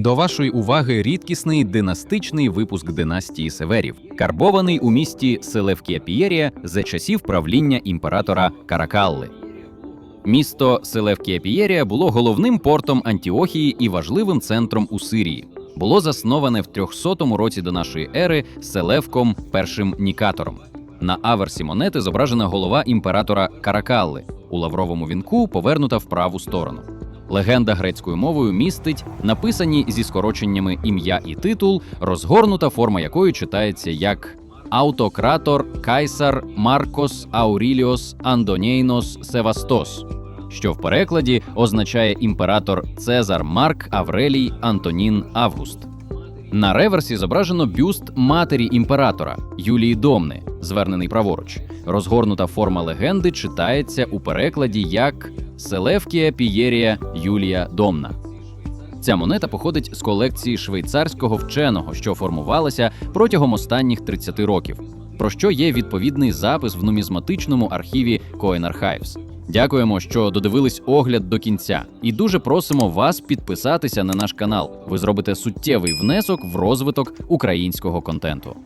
До вашої уваги рідкісний династичний випуск династії Северів, карбований у місті Селевкія Пієрія за часів правління імператора Каракалли. Місто Селевкія Пієрія було головним портом Антіохії і важливим центром у Сирії. Було засноване в 300 році до нашої ери Селевком І Нікатором. На аверсі монети зображена голова імператора Каракалли у лавровому вінку, повернута в праву сторону. Легенда грецькою мовою містить написані зі скороченнями ім'я і титул, розгорнута форма якої читається як Автократор Кайсар Маркос Ауріліос Андонейнос Севастос, що в перекладі означає імператор Цезар Марк Аврелій Антонін Август. На реверсі зображено бюст матері імператора Юлії Домни, звернений праворуч. Розгорнута форма легенди читається у перекладі як Селевкія Пієрія Юлія Домна. Ця монета походить з колекції швейцарського вченого, що формувалася протягом останніх 30 років, про що є відповідний запис в нумізматичному архіві Coin Archives. Дякуємо, що додивились огляд до кінця, і дуже просимо вас підписатися на наш канал. Ви зробите суттєвий внесок в розвиток українського контенту.